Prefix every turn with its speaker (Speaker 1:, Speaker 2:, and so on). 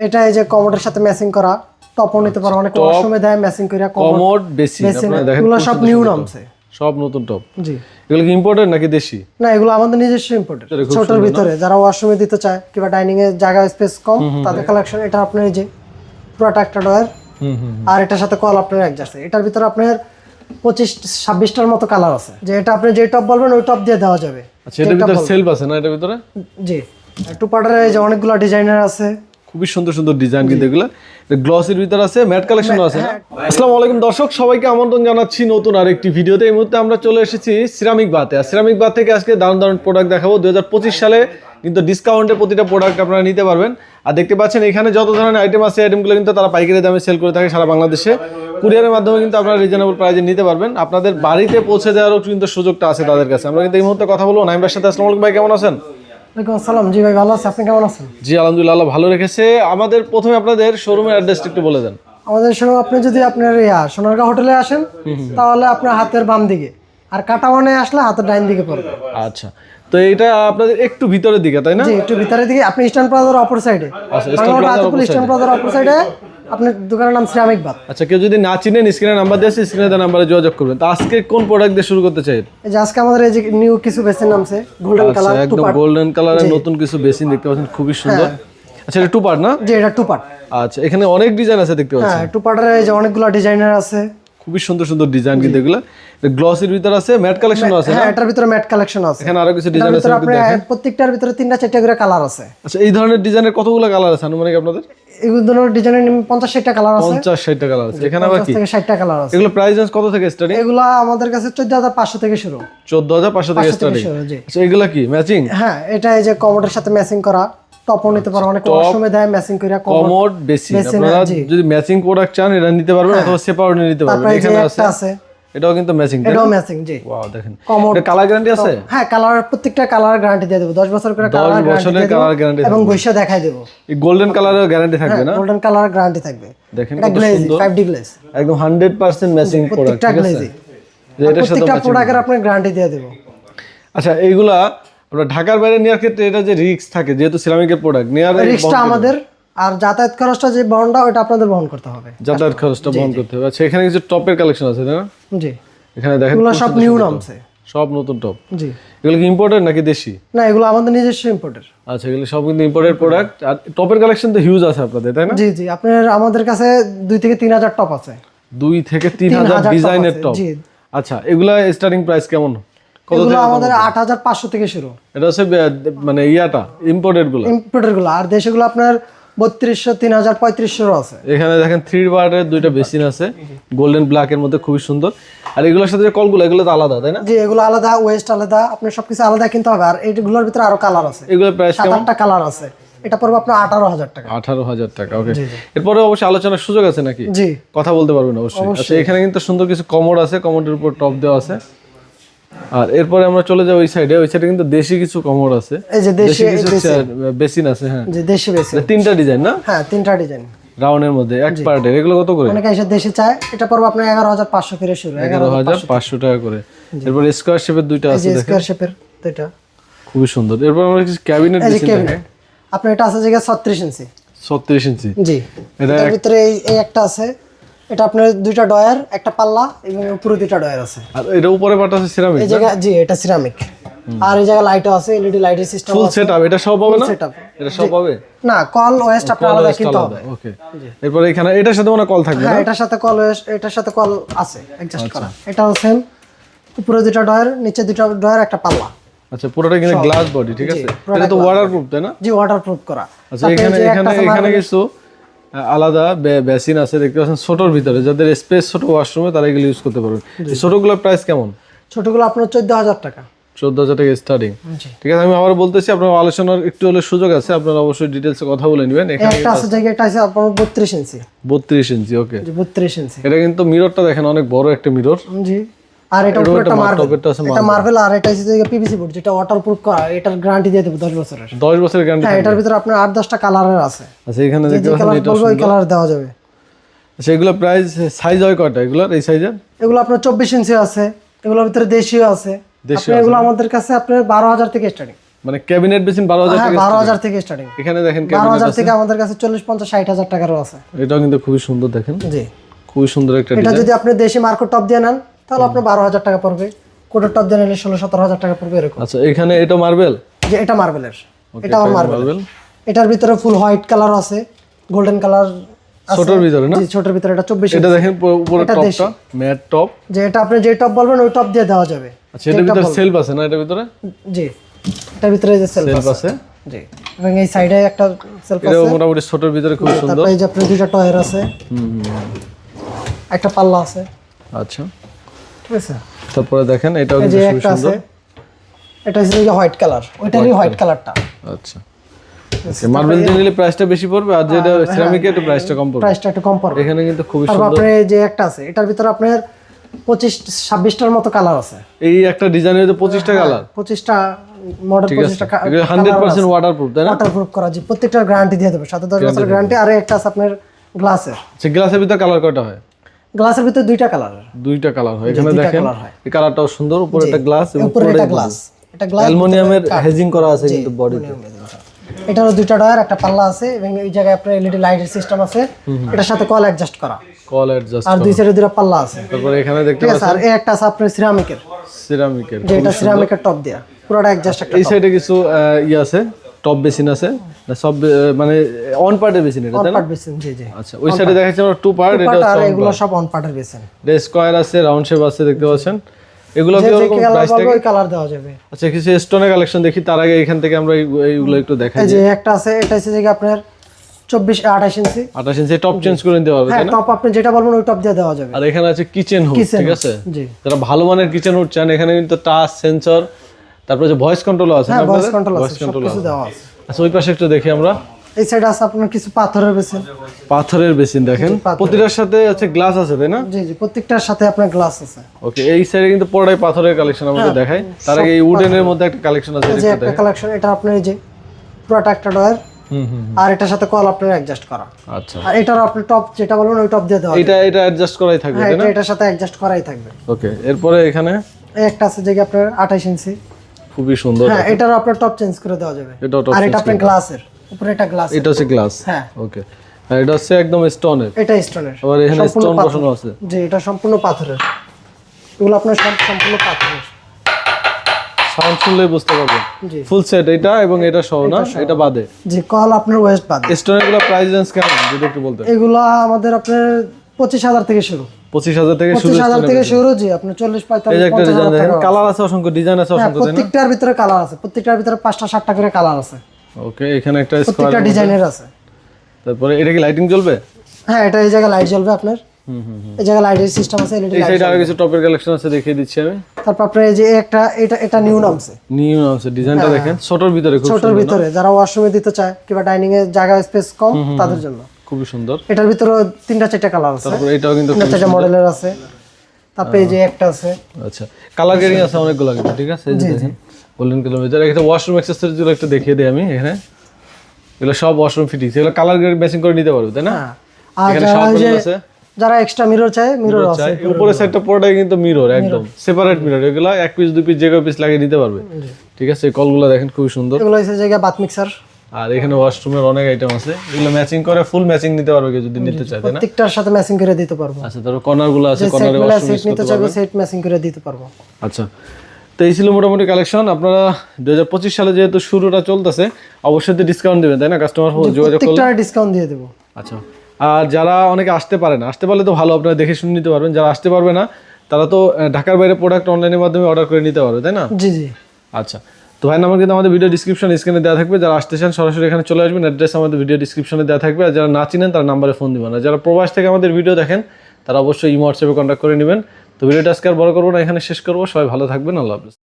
Speaker 1: এটা এই যে কমোডের সাথে ম্যাচিং করা টপও নিতে পারো অনেক ওয়াশরুমে দেয় ম্যাচিং করে
Speaker 2: কমোড দেখেন
Speaker 1: এগুলো সব নিউ নামছে।
Speaker 2: সব নতুন টপ
Speaker 1: জি।
Speaker 2: এগুলো কি ইম্পোর্টেড নাকি দেশি?
Speaker 1: না এগুলো আমাদের নিজস্ব ইম্পোর্টেড ছোটর ভিতরে যারা ওয়াশরুমে দিতে চায় কিংবা ডাইনিং এর জায়গা স্পেস কম তাদের কালেকশন এটা আপনার এই যে পুরোটা একটা ডয়ার
Speaker 2: হুম হুম।
Speaker 1: আর এটার সাথে কল আপনার অ্যাডজাস্ট এটার ভিতরে আপনার পঁচিশ ছাব্বিশটার মতো কালার আছে। যে এটা আপনি যে টপ বলবেন ওই টপ দিয়ে দেওয়া যাবে।
Speaker 2: আচ্ছা এটার ভিতরে সেলফ আছে না এটার ভিতরে?
Speaker 1: জি। টু পার্টারের এই যে অনেকগুলো ডিজাইনার আছে।
Speaker 2: খুবই সুন্দর সুন্দর ডিজাইন কিন্তু এগুলো। গ্লসের ভিতরে আছে ম্যাট কালেকশনও আছে না? আসসালামু আলাইকুম দর্শক সবাইকে আমন্ত্রণ জানাচ্ছি নতুন আরেকটি ভিডিওতে। এই মুহূর্তে আমরা চলে এসেছি সিরামিক বাতে আর সিরামিক বাত থেকে আজকে দারুণ দারুণ প্রোডাক্ট দেখাবো। দুই হাজার পঁচিশ সালে কিন্তু ডিসকাউন্টে প্রতিটা প্রোডাক্ট আপনারা নিতে পারবেন। আর দেখতে পাচ্ছেন এখানে যত ধরনের আইটেম আছে আইটেমগুলো কিন্তু তারা পাইকারি দামে সেল করে থাকে সারা বাংলাদেশে। কুরিয়ারের মাধ্যমে কিন্তু আপনারা রিজনেবল প্রাইসে নিতে পারবেন। আপনাদের বাড়িতে পৌঁছে দেওয়ারও কিন্তু সুযোগটা আছে তাদের কাছে। আমরা কিন্তু এই মুহূর্তে কথা বলব। নাইম ভাইয়ের সাথে। আসসালামু আলাইকুম ভাই কেমন আছেন?
Speaker 1: ওয়ালাইকুম আসসালাম। জি ভাই ভালো আছে। আপনি কেমন আছেন?
Speaker 2: জি আলহামদুলিল্লাহ ভালো রেখেছে। আমাদের প্রথমে আপনাদের শোরুমের অ্যাড্রেসটা একটু বলে দেন।
Speaker 1: আমাদের আপনি যদি আপনার ইয়া হোটেলে আসেন তাহলে আপনার হাতের বাম দিকে। আর কাটাওয়ানে আসলে হাতের ডাইন দিকে পড়বে।
Speaker 2: আচ্ছা। তো এটা আপনাদের একটু ভিতরের দিকে তাই না?
Speaker 1: জি একটু ভিতরের দিকে। আপনি ইস্টার্ন প্লাজার অপর সাইডে
Speaker 2: আচ্ছা,
Speaker 1: ইস্টার্ন প্লাজার অপর সাইডে আপনার দোকানের নাম সিরামিক বাদ
Speaker 2: আচ্ছা কেউ যদি না চিনেন স্ক্রিনে নাম্বার দিয়েছে স্ক্রিনে দেওয়া নাম্বারে যোগাযোগ করবেন। তো আজকে কোন প্রোডাক্ট দিয়ে শুরু করতে চাই?
Speaker 1: এই যে আজকে আমাদের এই যে নিউ কিছু বেসের নামছে গোল্ডেন
Speaker 2: আচ্ছা
Speaker 1: কালার
Speaker 2: একদম গোল্ডেন কালারের নতুন কিছু বেসিন দেখতে পাচ্ছেন খুবই সুন্দর। আচ্ছা এটা টু পার্ট না?
Speaker 1: যে এটা টু পার্ট
Speaker 2: আচ্ছা এখানে অনেক ডিজাইন আছে দেখতে পাচ্ছি
Speaker 1: হ্যাঁ টু পার্টের এই যে অনেকগুলো ডিজাইনার আছে।
Speaker 2: খুবই সুন্দর সুন্দর ডিজাইন কিন্তু এগুলো। গ্লসের ভিতরে আছে ম্যাট কালেকশনও আছে
Speaker 1: হ্যাঁ এটার ভিতরে ম্যাট কালেকশন আছে।
Speaker 2: এখানে আরও কিছু ডিজাইন আছে
Speaker 1: প্রত্যেকটার ভিতরে তিনটা চারটা করে কালার আছে।
Speaker 2: আচ্ছা এই ধরনের ডিজাইনের কতগুলো কালার আছে আনুমানিক আপনাদের?
Speaker 1: এগুলো ধরনের ডিজাইনের পঞ্চাশ ষাটটা কালার আছে।
Speaker 2: কালার আছে। এখানে আবার
Speaker 1: কালার আছে।
Speaker 2: এগুলো প্রাইস রেঞ্জ কত থেকে স্টার্টিং
Speaker 1: এগুলা আমাদের কাছে চোদ্দ হাজার পাঁচশো থেকে শুরু।
Speaker 2: চোদ্দ হাজার পাঁচশো থেকে
Speaker 1: পাঁচশো থেকে
Speaker 2: স্টার্টিং আচ্ছা এগুলো কি? ম্যাচিং
Speaker 1: হ্যাঁ এটা এই যে কমোডের সাথে ম্যাচিং করা। টপও নিতে পারো অনেক ওয়াশরুমে দেয় ম্যাচিং করে কমোড
Speaker 2: বেসিন আপনারা যদি ম্যাচিং প্রোডাক্ট চান এটা নিতে পারবেন অথবা সেপারেট নিতে পারবেন। এখানে আছে। এটাও কিন্তু ম্যাচিং
Speaker 1: এটাও ম্যাচিং জি।
Speaker 2: ওয়াও দেখেন। এটা কালার গ্যারান্টি আছে?
Speaker 1: হ্যাঁ কালার প্রত্যেকটা কালার গ্যারান্টি দিয়ে দেবো। দশ বছর করে কালার
Speaker 2: বছরের colour guarantee
Speaker 1: এবং বৈশা দেখাই দেবো।
Speaker 2: এই গোল্ডেন কালারের গ্যারান্টি থাকবে না?
Speaker 1: গোল্ডেন কালার গ্যারান্টি থাকবে।
Speaker 2: দেখেন
Speaker 1: এটা গ্লেজি
Speaker 2: একদম হান্ড্রেড পার্সেন্ট ম্যাচিং প্রোডাক্ট ঠিক আছে? এটার সাথে
Speaker 1: প্রত্যেকটা প্রোডাক্টের আপনার গ্যারান্টি দিয়ে দেবো।
Speaker 2: আচ্ছা এইগুলা আমরা ঢাকার বাইরে নেওয়ার ক্ষেত্রে এটা যে রিস্ক থাকে যেহেতু সিরামিকের প্রোডাক্ট নেওয়ার
Speaker 1: রিক্সটা আমাদের আর যাতায়াত খরচটা যে বহনটা ওটা আপনাদের বহন করতে হবে।
Speaker 2: যাতায়াত খরচটা বহন করতে হবে। আচ্ছা এখানে কিছু টপের কালেকশন আছে তাই না?
Speaker 1: জি।
Speaker 2: এখানে দেখেন
Speaker 1: এগুলো সব নিউ নামছে
Speaker 2: সব নতুন টপ।
Speaker 1: জি।
Speaker 2: এগুলো কি ইম্পোর্টেড নাকি দেশি?
Speaker 1: না এগুলো আমাদের নিজস্ব ইম্পোর্টের
Speaker 2: আচ্ছা এগুলো সব কিন্তু ইম্পোর্টেড প্রোডাক্ট আর টপের কালেকশন তো হিউজ আছে আপনাদের তাই না?
Speaker 1: জি জি। আপনার আমাদের কাছে দুই থেকে তিন হাজার টপ আছে।
Speaker 2: দুই থেকে তিন হাজার ডিজাইনের টপ
Speaker 1: জি।
Speaker 2: আচ্ছা এগুলা স্টার্টিং প্রাইস কেমন?
Speaker 1: এগুলো আমাদের আট হাজার পাঁচশো থেকে শুরু।
Speaker 2: এটা হচ্ছে মানে ইয়াটা
Speaker 1: ইম্পোর্টেডগুলো। ইম্পোর্টেডগুলো। আর দেশেগুলো আপনার বত্রিশশো তিন হাজার পঁয়ত্রিশশো আছে।
Speaker 2: এখানে দেখেন থ্রি পার্টের দুইটা বেসিন আছে। গোল্ডেন ব্ল্যাক এর মধ্যে খুবই সুন্দর। আর এগুলোর সাথে যে কলগুলো এগুলো তো আলাদা তাই না?
Speaker 1: জি এগুলো আলাদা ওয়েস্ট আলাদা আপনার সবকিছু আলাদা কিনতে হবে। আর এইগুলোর ভিতরে আরও কালার আছে। সাত আটটা কালার আছে। এটা পড়বে আপনার আঠারো হাজার টাকা।
Speaker 2: আঠারো হাজার টাকা ওকে এরপরে অবশ্যই আলোচনার সুযোগ আছে নাকি?
Speaker 1: জি।
Speaker 2: কথা বলতে পারবেন অবশ্যই। আচ্ছা এখানে কিন্তু সুন্দর কিছু কমোড আছে কমোডের উপর টপ দেওয়া আছে। আর এরপরে আমরা চলে যাব ওই সাইডে ওই সাইডে কিন্তু দেশি কিছু কমোড আছে।
Speaker 1: এই যে দেশি
Speaker 2: কিছু বেসিন আছে হ্যাঁ।
Speaker 1: যে দেশি
Speaker 2: এটা তিনটা ডিজাইন না?
Speaker 1: হ্যাঁ তিনটা ডিজাইন।
Speaker 2: রাউন্ডের মধ্যে এক পার্টের। এগুলো কত করে?
Speaker 1: অনেকে এসে দেশি চায়। এটা পড়বে আপনার এগারো হাজার পাঁচশো করে শুরু
Speaker 2: এগারো হাজার পাঁচশো টাকা করে। এরপর স্কোয়ার শেপের দুইটা আছে দেখেন।
Speaker 1: স্কোয়ার শেপের দুইটা।
Speaker 2: খুবই সুন্দর। এরপর আমরা কিছু ক্যাবিনেট
Speaker 1: যে ক্যাবিনেট আপনার এটা আছে জায়গা ছত্রিশ ইঞ্চি।
Speaker 2: ছত্রিশ ইঞ্চি।
Speaker 1: জি।
Speaker 2: এটা
Speaker 1: এটার ভিতরে এই একটা আছে। এটা আপনার দুইটা ডয়ার একটা পাল্লা এবং উপরে দুইটা ডয়ার আছে।
Speaker 2: আর এটা উপরে পাটা আছে সিরামিক
Speaker 1: এই জায়গা জি এটা সিরামিক আর এই জায়গা লাইটও আছে এলইডি লাইটের সিস্টেম
Speaker 2: ফুল সেট আপ এটা সব পাবে না?
Speaker 1: সেটআপ
Speaker 2: এটা সব পাবে
Speaker 1: না কল ওয়েস্ট আপনার আলাদা কিনতে হবে।
Speaker 2: ওকে এরপর এখানে এটার সাথে মনে কল থাকবে
Speaker 1: হ্যাঁ এটার সাথে কল ওয়েস্ট এটার সাথে কল আছে অ্যাডজাস্ট করা। এটাও সেম উপরে দুইটা ডয়ার নিচে দুইটা ডয়ার একটা পাল্লা।
Speaker 2: আচ্ছা পুরোটা কিন্তু গ্লাস বডি ঠিক আছে? এটা তো ওয়াটারপ্রুফ তাই না?
Speaker 1: জি ওয়াটারপ্রুফ করা।
Speaker 2: আচ্ছা এখানে এখানে এখানে কিছু আলাদা বেসিন আছে দেখতে পাচ্ছেন ছোটর ভিতরে। যাদের স্পেস ছোট ওয়াশরুমে তারা এগুলো ইউজ করতে পারবেন ছোটগুলোর প্রাইস কেমন?
Speaker 1: ছোটগুলো আপনার চোদ্দ হাজার টাকা।
Speaker 2: চোদ্দ হাজার টাকা স্টার্টিং ঠিক আছে আমি আবার বলতেছি আপনার আলোচনার একটু হলে সুযোগ আছে আপনারা অবশ্যই ডিটেলসে কথা বলে নেবেন। এখানে
Speaker 1: একটা আছে জায়গা এটা আছে আপনার বত্রিশ ইঞ্চি
Speaker 2: ইঞ্চি ওকে
Speaker 1: জি বত্রিশ ইঞ্চি
Speaker 2: এটা কিন্তু মিররটা দেখেন অনেক বড় একটা মিরর
Speaker 1: জি। আর এটা উপরে একটা মার্বেল এটা মার্বেল আর এটা হচ্ছে পিভিসি বোর্ড যেটা ওয়াটারপ্রুফ করা এটার গ্যারান্টি দিয়ে দেবো বছরের।
Speaker 2: দশ বছরের গ্যারান্টি
Speaker 1: হ্যাঁ এটার ভিতরে আপনার আট দশটা কালারের আছে।
Speaker 2: আচ্ছা এখানে
Speaker 1: যে কালার বলব ওই কালার দেওয়া যাবে।
Speaker 2: এগুলো প্রাইস সাইজ হয় কয়টা? এই সাইজের
Speaker 1: এগুলো আপনার চব্বিশ ইঞ্চি আছে। এগুলোর ভিতরে দেশীয় আছে। আপনি এগুলো আমাদের কাছে আপনার বারো হাজার থেকে স্টার্টিং
Speaker 2: মানে ক্যাবিনেট বেসিন বারো হাজার
Speaker 1: হ্যাঁ
Speaker 2: টাকা
Speaker 1: বারো হাজার থেকে স্টার্টিং
Speaker 2: এখানে দেখেন
Speaker 1: বারো
Speaker 2: ক্যাবিনেট
Speaker 1: হাজার থেকে আমাদের কাছে চল্লিশ পঞ্চাশ ষাট হাজার টাকারও আছে।
Speaker 2: এটাও কিন্তু খুবই সুন্দর দেখেন।
Speaker 1: জি।
Speaker 2: খুবই সুন্দর একটা
Speaker 1: এটা যদি আপনি দেশি মার্কেট টপ দিয়ে নেন তাহলে আপনার বারো হাজার টাকা পড়বে। কোটের টপ দিয়ে নিলে ষোলো সতেরো হাজার টাকা পড়বে এরকম।
Speaker 2: আচ্ছা এখানে এটা মার্বেল
Speaker 1: যে এটা মার্বেলের এটা আমার মার্বেল এটার ভিতরে ফুল হোয়াইট কালার আছে গোল্ডেন কালার
Speaker 2: ছোটর ভিতরে না?
Speaker 1: ছোটের ভিতরে এটা চব্বিশ
Speaker 2: এটা দেখেন পুরো- টপটা ম্যাট টপ
Speaker 1: যে এটা আপনি যে টপ বলবেন ওই টপ দিয়ে দেওয়া যাবে।
Speaker 2: আচ্ছা এটার ভিতরে সেলফ আছে না এটার ভিতরে?
Speaker 1: জি এটার ভিতরে যে সেলফ
Speaker 2: আছে।
Speaker 1: জি এবং এই সাইডে একটা সেলফ
Speaker 2: এটা মোটামুটি ছোটর ভিতরে খুব সুন্দর।
Speaker 1: তারপরে এই যে আপনার দুইটা টয়ের আছে।
Speaker 2: হুম,
Speaker 1: একটা পাল্লা আছে।
Speaker 2: আচ্ছা।
Speaker 1: ঠিক আছে
Speaker 2: তারপরে দেখেন এটাও কিন্তু
Speaker 1: একটা
Speaker 2: সুন্দর।
Speaker 1: এটা হচ্ছে যে হোয়াইট কালার ওইটারই হোয়াইট কালারটা।
Speaker 2: আচ্ছা। মার্বেল দিয়ে নিলে প্রাইসটা বেশি পড়বে আর যেটা সিরামিকে একটু প্রাইসটা কম পড়বে।
Speaker 1: প্রাইসটা একটু কম পড়বে।
Speaker 2: এখানে কিন্তু
Speaker 1: তারপর
Speaker 2: সুন্দর।
Speaker 1: যে একটা আছে এটার ভিতরে আপনার পঁচিশ ছাব্বিশটার মতো কালার আছে।
Speaker 2: এই একটা ডিজাইনের তো পঁচিশটা কালার
Speaker 1: পঁচিশটা মডেল পঁচিশটা
Speaker 2: হান্ড্রেড পার্সেন্ট ওয়াটার প্রুফ তাই না?
Speaker 1: ওয়াটারপ্রুফ করা জি প্রত্যেকটার গ্যারান্টি দিয়ে দেবে। সাথে দশ গ্যারান্টি আর একটা আছে আপনার গ্লাসের
Speaker 2: সে গ্লাসের ভিতরে কালার কয়টা হয়?
Speaker 1: গ্লাসের ভিতরে দুইটা কালার।
Speaker 2: দুইটা কালার হয়। এখানে দেখেন এই কালারটাও সুন্দর উপরে একটা গ্লাস এবং
Speaker 1: উপরে এটা গ্লাস এটা গ্লাস
Speaker 2: অ্যালুমিনিয়ামের হেজিং করা আছে কিন্তু বডিতে
Speaker 1: এটারও দুইটা ডয়ার একটা পাল্লা আছে এবং এই জায়গায় আপনার এলইডি লাইটের সিস্টেম আছে। এটার সাথে কল অ্যাডজাস্ট করা।
Speaker 2: কল অ্যাডজাস্ট
Speaker 1: আর দুই সাইডে দুইটা পাল্লা আছে।
Speaker 2: তারপরে এখানে দেখতে
Speaker 1: আছে আর এই একটা আছে আপনার সিরামিকের
Speaker 2: সিরামিকের
Speaker 1: যে এটা সিরামিকের টপ দেয়া। পুরোটা অ্যাডজাস্ট একটা
Speaker 2: এই সাইডে কিছু ইয়ে আছে। টপ বেসিন আছে? না সব মানে অন পার্টের বেসিন এটা তাই না?
Speaker 1: বেসিন জি জি।
Speaker 2: আচ্ছা ওই সাইডে দেখাচ্ছি আমরা টু পার্ট এটা
Speaker 1: আর এগুলো সব অন পার্টের বেসিন
Speaker 2: স্কোয়ার আছে রাউন্ড শেপ আছে দেখতে পাচ্ছেন? এগুলো কি
Speaker 1: কালার
Speaker 2: প্রাইস
Speaker 1: বলব ওই কালার দেওয়া যাবে।
Speaker 2: আচ্ছা কিছু স্টোনের কালেকশন দেখি তার আগে এখান থেকে আমরা এইগুলো একটু দেখাই
Speaker 1: এই যে একটা আছে এটা হচ্ছে যে আপনার চব্বিশ আঠাশ ইঞ্চি।
Speaker 2: আঠাশ ইঞ্চি টপ চেঞ্জ করে নিতে পারবে
Speaker 1: হ্যাঁ টপ আপনি যেটা বলবেন ওই টপ দিয়ে দেওয়া যাবে।
Speaker 2: আর এখানে আছে কিচেন হুড ঠিক আছে? যারা ভালো মানের কিচেন হুড চান এখানে কিন্তু টাচ সেন্সর তারপরে যে ভয়েস কন্ট্রোল আছে
Speaker 1: হ্যাঁ ভয়েস? কন্ট্রোল আছে সবকিছু দেওয়া আছে।
Speaker 2: আচ্ছা ওই পাশে একটু দেখি আমরা।
Speaker 1: এই সাইডে আছে আপনার কিছু পাথরের বেসিন।
Speaker 2: পাথরের বেসিন দেখেন। প্রতিটার সাথে হচ্ছে গ্লাস আছে তাই না?
Speaker 1: জি জি প্রত্যেকটার সাথে আপনার গ্লাস আছে।
Speaker 2: ওকে এই সাইডে কিন্তু পুরোটাই পাথরের কালেকশন
Speaker 1: হ্যাঁ,
Speaker 2: আমাদের দেখাই তার আগে এই উডেনের মধ্যে একটা কালেকশন আছে
Speaker 1: এই যে একটা কালেকশন এটা আপনার এই যে পুরোটা একটা ডয়ার
Speaker 2: হুম হুম।
Speaker 1: আর এটার সাথে কল আপনার অ্যাডজাস্ট করা।
Speaker 2: আচ্ছা।
Speaker 1: আর এটার আপনি টপ যেটা বলবেন ওই টপ দিয়ে দেওয়া
Speaker 2: এটা এটা অ্যাডজাস্ট করাই থাকবে
Speaker 1: হ্যাঁ
Speaker 2: তাই না?
Speaker 1: এটা এটার সাথে অ্যাডজাস্ট করাই থাকবে।
Speaker 2: ওকে এরপরে এখানে?
Speaker 1: একটা আছে যে আপনার আঠাশ ইঞ্চি।
Speaker 2: খুবই সুন্দর
Speaker 1: হ্যাঁ এটার আপনার টপ চেঞ্জ করে দেওয়া যাবে।
Speaker 2: এটা top
Speaker 1: আর এটা আপনার গ্লাসের উপরে এটা গ্লাস
Speaker 2: এটা হচ্ছে গ্লাস
Speaker 1: হ্যাঁ।
Speaker 2: ওকে আর এটা হচ্ছে একদম স্টোনের
Speaker 1: এটা স্টোনের
Speaker 2: আবার এখানে স্টোন বসানো আছে।
Speaker 1: জি এটা সম্পূর্ণ পাথরের। এগুলো আপনার সম্পূর্ণ পাথরের।
Speaker 2: সাউন্ড শুনলেই বুঝতে পারবেন।
Speaker 1: জি।
Speaker 2: ফুল সেট এটা এবং এটা সহ না এটা বাদে।
Speaker 1: জি কল আপনার ওয়েস্ট বাদ।
Speaker 2: স্টোনেরগুলো প্রাইস রেঞ্জ কেমন? যদি একটু বলতেন।
Speaker 1: এগুলা আমাদের আপনার পঁচিশ হাজার থেকে শুরু।
Speaker 2: পঁচিশ হাজার থেকে শুরু
Speaker 1: হাজার থেকে শুরু জি আপনার চল্লিশ
Speaker 2: এই
Speaker 1: পঁয়তাল্লিশ
Speaker 2: যে একটা
Speaker 1: পঞ্চাশ
Speaker 2: ডিজাইন
Speaker 1: হাজার
Speaker 2: দেখেন
Speaker 1: টাকা
Speaker 2: কালার আছে অসংখ্য ডিজাইন আছে
Speaker 1: হ্যাঁ
Speaker 2: অসংখ্য
Speaker 1: প্রত্যেকটার ভিতরে কালার আছে প্রত্যেকটার ভিতরে পাঁচটা সাতটা করে কালার আছে।
Speaker 2: ওকে এখানে একটা
Speaker 1: প্রত্যেকটা ডিজাইনের আছে।
Speaker 2: তারপরে এটা কি লাইটিং জ্বলবে?
Speaker 1: হ্যাঁ এটা এই জায়গায় লাইট জ্বলবে আপনার। এই জায়গায় লাইটের সিস্টেম আছে এলইডি
Speaker 2: এই সাইডে আরও কিছু টপের কালেকশন আছে দেখিয়ে দিচ্ছি আমি।
Speaker 1: তারপর আপনার এই যে একটা এটা এটা নিউ নামছে
Speaker 2: নিউ ডিজাইনটা দেখেন। ছোটর ভিতরে খুব
Speaker 1: ছোটর ভিতরে যারা ওয়াশরুমে দিতে চায় কিংবা ডাইনিং এর জায়গা স্পেস কম তাদের জন্য।
Speaker 2: খুবই সুন্দর।
Speaker 1: এটার ভিতরে তিনটা চারটা কালার আছে।
Speaker 2: তারপরে এটাও কিন্তু
Speaker 1: তিনটা চারটা মডেলের আছে। তারপরে এই যে একটা আছে।
Speaker 2: আচ্ছা কালার গ্রেডিং আছে অনেকগুলো কিন্তু ঠিক আছে? এই যে দেখেন গোল্ডেন কালার ভিতরে এখানে ওয়াশরুম অ্যাক্সেসরিজগুলো একটু দেখিয়ে দিই আমি এখানে। এগুলো সব ওয়াশরুম ফিটিংস এগুলো কালার গ্রেড ম্যাচিং করে নিতে পারবে তাই না?
Speaker 1: হ্যাঁ। আর
Speaker 2: এখানে সব আছে।
Speaker 1: যারা এক্সট্রা মিরর চায় মিরর আছে
Speaker 2: চাই উপরের সাইডটা পুরোটাই কিন্তু মিরর একদম। সেপারেট মিরর এগুলো এক পিস দুই পিস যে পিস লাগিয়ে নিতে পারবে। ঠিক আছে? কলগুলো দেখেন খুবই সুন্দর।
Speaker 1: এগুলো হচ্ছে জায়গা বাথ মিক্সার
Speaker 2: আর এখানে ওয়াশরুমের অনেক আইটেম আছে। এগুলো ম্যাচিং করে ফুল ম্যাচিং নিতে পারবে যদি নিতে চায় না?
Speaker 1: প্রত্যেকটার সাথে ম্যাচিং করে দিতে পারব।
Speaker 2: আচ্ছা তারপর কর্নারগুলো আছে কর্নারে ওয়াশরুম
Speaker 1: সেট নিতে চাইবে সেট ম্যাচিং করে দিতে পারব।
Speaker 2: আচ্ছা তো এই ছিল মোটামুটি কালেকশন আপনারা দুই সালে যেহেতু শুরুটা চলতেছে অবশ্যই তো ডিসকাউন্ট দেবেন তাই না? কাস্টমার যোগাযোগ করলে।
Speaker 1: ডিসকাউন্ট দিয়ে দেবো।
Speaker 2: আচ্ছা আর যারা অনেকে আসতে পারে না আসতে পারলে তো ভালো আপনারা দেখে শুনে নিতে পারবেন। যারা আসতে পারবে না তারা তো ঢাকার বাইরে প্রোডাক্ট অনলাইনের মাধ্যমে অর্ডার করে নিতে পারবে তাই না?
Speaker 1: জি জি।
Speaker 2: আচ্ছা তো ভাই, নাম্বার কিন্তু আমাদের ভিডিও ডিসক্রিপশন স্ক্রিনে দেওয়া থাকবে। যারা আসতে চান, সরাসরি এখানে চলে আসবেন। অ্যাড্রেস আমাদের ভিডিও ডিসক্রিপশনে দেওয়া থাকবে। আর যারা না চিনেন, তার নাম্বারে ফোন দিবেন। আর যারা প্রবাস থেকে আমাদের ভিডিও দেখেন, তারা অবশ্যই ইমো হোয়াটসঅ্যাপে কন্ট্যাক্ট করে নেবেন। তো ভিডিওটা আজকে আর বড় করব না, এখানে শেষ করব। সবাই ভালো থাকবেন। আল্লাহ হাফিজ।